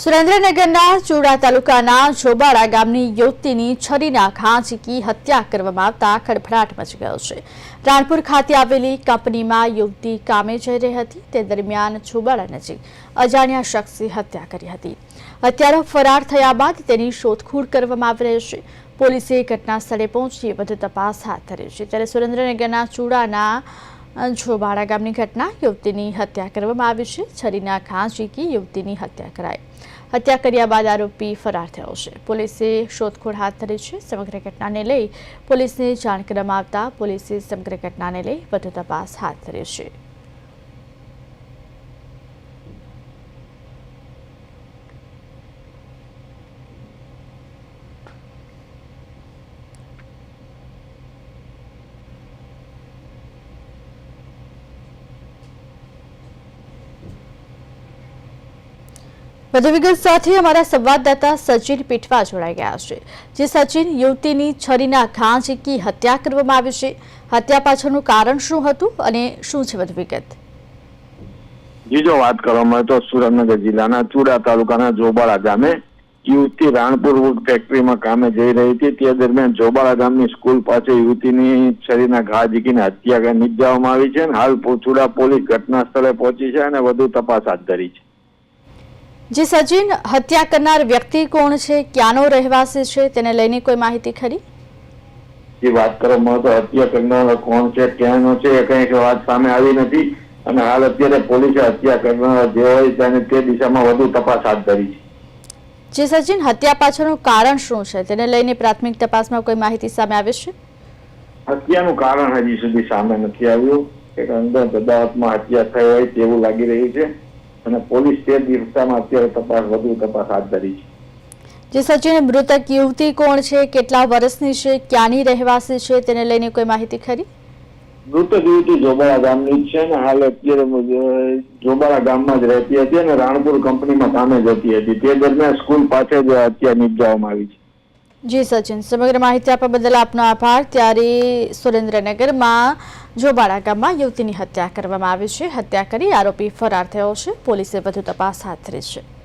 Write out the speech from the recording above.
સુરેન્દ્રનગરના ચુડા તાલુકાના જોબાળા ગામની યુવતીની છરીના ખાંચકી હત્યા કરવામાં આવતા ખડભડાટ મચી ગયો છે. રાણપુર ખાતે આવેલી કંપનીમાં યુવતી કામે જઈ રહી હતી. તે દરમિયાન જોબાળા નજીક અજાણ્યા શખ્સે હત્યા કરી હતી. હત્યારો ફરાર થયા બાદ તેની શોધખોળ કરવામાં આવી રહી છે. પોલીસે ઘટના સ્થળે પહોંચી વધુ તપાસ હાથ ધરી છે. ત્યારે સુરેન્દ્રનગરના ચુડાના જોબાળા ગામની ઘટના યુવતીની હત્યા કરવામાં આવી છે. છરીના ઘા ઝીકી યુવતીની હત્યા કરાઈ. હત્યા કર્યા બાદ આરોપી ફરાર થયો છે. પોલીસે શોધખોળ હાથ ધરી છે. સમગ્ર ઘટનાને લઈ પોલીસને જાણ કરવામાં આવતા પોલીસે સમગ્ર ઘટનાને લઈ વધુ તપાસ હાથ ધરી છે. વધુ વિગત સાથે અમારા સંવાદદાતા સચિન પીઠવા જોડાઈ ગયા છે, જે સચિન યુવતીની છરીના ઘા ઝીકી હત્યા કરવામાં આવી છે. હત્યા પાછળનું કારણ શું હતું અને શું છે વધુ વિગત બીજો વાત કરવામાં આવે તો સુરેન્દ્રનગર જિલ્લાના ચુડા તાલુકાના જોબાળા ગામે યુવતી રાણપુર ફેક્ટરીમાં કામે જઈ રહી હતી. તે દરમિયાન જોબાળા ગામની સ્કૂલ પાસે યુવતીની શરીરના ઘા ઝીકીને હત્યા નિપજાવવામાં આવી છે અને હાલ ચુડા પોલીસ ઘટના સ્થળે પહોંચી છે અને વધુ તપાસ હાથ ધરી છે. જે સજીન હત્યા કરનાર વ્યક્તિ કોણ છે? ક્યાંનો રહેવાસી છે? તેને લઈને કોઈ માહિતી ખરી? જે વાત કરવામાં તો હત્યા કરનાર કોણ છે ક્યાંનો છે એ કંઈક વાત સામે આવી નથી. અને હાલ અત્યારે પોલીસે હત્યા કરનાર જે હોય તેને તે દિશામાં વધુ તપાસ હાથ ધરી છે. જે સજીન હત્યા પાછળનું કારણ શું છે? તેને લઈને પ્રાથમિક તપાસમાં કોઈ માહિતી સામે આવી છે? હત્યાનું કારણ હજી સુધી સામે નથી આવ્યું. એક અંદર અદાવતમાં હત્યા થઈ હોય તેવું લાગી રહ્યું છે. અને પોલીસ તે દિશામાં અત્યારે તપાસ વધુ તપાસ હાથ ધરી છે. જે સચિન મૃતક યુવતી કોણ છે? કેટલા વર્ષની છે? ક્યાંની રહેવાસી છે? તેને લઈને કોઈ માહિતી ખરી? મૃતક યુવતી જોબાળા ગામની છે ને હાલ અત્યારે જોબાળા ગામમાં જ રહેતી હતી અને રાણપુર કંપનીમાં કામે જતી હતી. તે દરમિયાન સ્કૂલ પાસે જ હત્યા નિપજાવવામાં આવી છે. જી સચિન સમગ્ર માહિતી આપવા બદલ આપનો આભાર. ત્યારે સુરેન્દ્રનગરમાં જોબાળા ગામમાં યુવતીની હત્યા કરવામાં આવી છે. હત્યા કરી આરોપી ફરાર થયો છે. પોલીસે વધુ તપાસ હાથ ધરી છે.